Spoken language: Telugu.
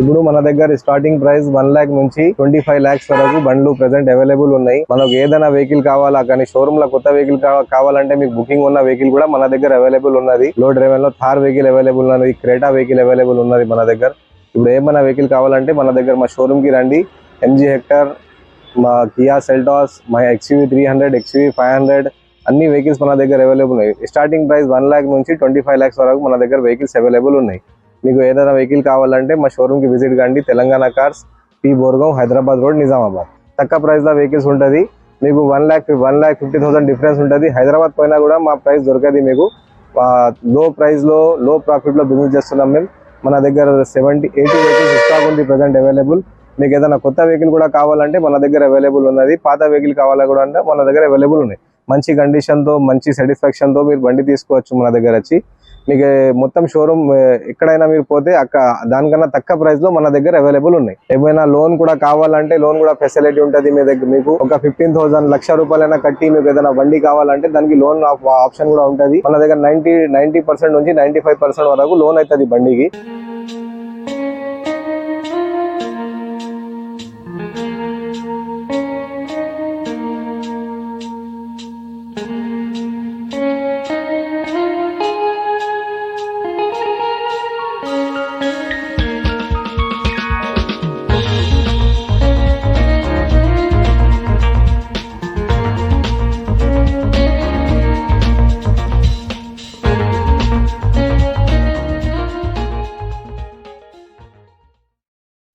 ఇప్పుడు మన దగ్గర స్టార్టింగ్ ప్రైస్ వన్ ల్యాక్ నుంచి ట్వంటీ ఫైవ్ ల్యాక్స్ వరకు బండ్లు ప్రెసెంట్ అవైలబుల్ ఉన్నాయి. మనకు ఏదైనా వెహికల్ కావాలా కానీ షోరూమ్లో కొత్త వెహికల్ కావాలంటే మీకు బుకింగ్ ఉన్న వెహికల్ కూడా మన దగ్గర అవైలబుల్ ఉన్నది. లో డ్రైవెన్లో థార్ వెహికల్ అవైలబుల్ ఉన్నది క్రేటా వెహికల్ అవైలబుల్ ఉన్నది మన దగ్గర. ఇప్పుడు ఏమైనా వెహికల్ కావాలంటే మన దగ్గర మా షోరూమ్కి రండి. ఎంజీ హెక్టర్ మా కియా సెల్టాస్ మా XUV three hundred XUV five hundred అన్ని వెహికల్స్ మన దగ్గర అవైలబుల్ ఉన్నాయి. స్టార్టింగ్ ప్రైస్ వన్ ల్యాక్ నుంచి ట్వంటీ ఫైవ్ ల్యాక్స్ వరకు మన దగ్గర వెహికల్స్ అవైలబుల్ ఉన్నాయి. మీకు ఏదైనా వెహికల్ కావాలంటే మా షోరూమ్కి విజిట్ కండి. Telangana cars P Borgam Hyderabad road Nizamabad. తక్కువ ప్రైస్లో వెహికల్స్ ఉంటుంది. మీకు one lakh one lakh fifty thousand difference ఉంటుంది. హైదరాబాద్ పోయినా కూడా మా ప్రైస్ దొరకది మీకు. లో ప్రైస్లో లో ప్రాఫిట్లో బిజినెస్ చేస్తున్నాం మేము. మన దగ్గర సెవెంటీ ఎయిటీ వెహికల్స్ స్టాక్ ఉంది ప్రజెంట్ అవైలబుల్ మీకు ఏదైనా కొత్త వెహికల్ కూడా కావాలంటే మన దగ్గర అవైలబుల్ ఉన్నది. పాత వెహికల్ కావాలా కూడా అంటే మన దగ్గర అవైలబుల్ ఉన్నాయి. మంచి కండిషన్తో మంచి సాటిస్ఫాక్షన్తో మీరు బండి తీసుకోవచ్చు మన దగ్గర వచ్చి. మీకు మొత్తం షోరూమ్ ఎక్కడైనా మీరు పోతే అక్క దానికన్నా తక్కువ ప్రైస్లో మన దగ్గర అవైలబుల్ ఉన్నాయి. ఏమైనా లోన్ కూడా కావాలంటే లోన్ కూడా ఫెసిలిటీ ఉంటుంది మీ దగ్గర మీకు. ఒక ఫిఫ్టీన్ థౌసండ్ లక్ష రూపాయలైనా కట్టి మీకు ఏదైనా బండి కావాలంటే దానికి లోన్ ఆప్షన్ కూడా ఉంటుంది. మన దగ్గర నైన్టీ నైన్టీ పర్సెంట్ నుంచి నైన్టీ ఫైవ్ పర్సెంట్ వరకు లోన్ అవుతుంది బండికి.